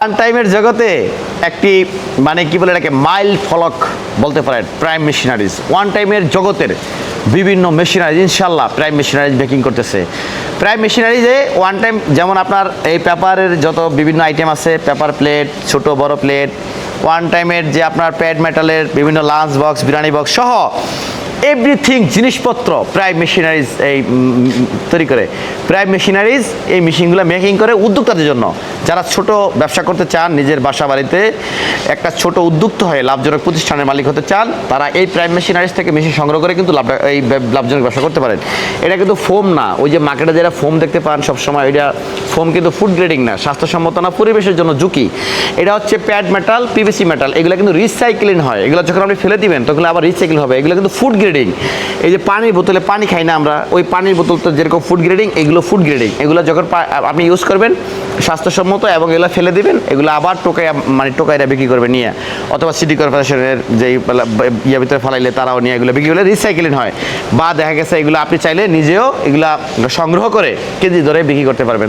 টাইমের জগতে একটি মানে কি বলে এটাকে, মাইল ফলক বলতে পারেন প্রাইম মেশিনারিজ ওয়ান টাইমের জগতের বিভিন্ন মেশিনারিজ ইনশাল্লাহ প্রাইম মেশিনারিজ বেকিং করতেছে। প্রাইম মেশিনারিজে ওয়ান টাইম যেমন আপনার এই পেপারের যত বিভিন্ন আইটেম আছে, পেপার প্লেট ছোট, বড় প্লেট ওয়ান টাইমের যে আপনার প্যাড মেটালের বিভিন্ন লাঞ্চ বক্স বিরিয়ানি বক্স সহ এভরিথিং জিনিসপত্র, প্রায় মেশিনারিজ এই তৈরি করে। প্রায় মেশিনারিজ এই মেশিনগুলো মেকিং করে উদ্যোক্তাদের জন্য। যারা ছোট ব্যবসা করতে চান, নিজের বাসা বাড়িতে একটা ছোট উদ্যোক্ত হয়ে লাভজনক প্রতিষ্ঠানের মালিক হতে চান, তারা এই প্রাইম মেশিনারিজ থেকে মেশিন সংগ্রহ করে কিন্তু লাভ, এই লাভজনক ব্যবসা করতে পারেন। এটা কিন্তু ফোম না। ওই যে মার্কেটে যেটা ফোম দেখতে পান, সবসময় এটা ফোম কিন্তু ফুড গ্রেডিং না, স্বাস্থ্যসম্মত না, পরিবেশের জন্য ঝুঁকি। এটা হচ্ছে প্যাড মেটাল পিভিসি মেটাল এগুলো কিন্তু রিসাইক্লিং হয়। এগুলো যখন আপনি ফেলে দিবেন, তখন আবার রিসাইকেল হবে। এগুলো কিন্তু ফুড গ্রেডিং এই যে পানির বোতলে পানি খাই না আমরা, ওই পানির বোতল তো যেরকম ফুড গ্রেডিং এগুলো ফুড গ্রেডিং এগুলো যখন আপনি ইউজ করবেন, স্বাস্থ্যসম্মত এবং এগুলো ফেলে দিবেন, এগুলো আবার টোকাই মানে টোকাইরা বিক্রি করবে নিয়ে, অথবা সিটি কর্পোরেশনের যেই ইয়ে ভিতরে ফেলাইলে তারাও নিয়ে এগুলো বিক্রি করলে রিসাইকেলিং হয়। বা দেখা গেছে এগুলো আপনি চাইলে নিজেও এগুলা সংগ্রহ করে কেজি ধরে বিক্রি করতে পারবেন।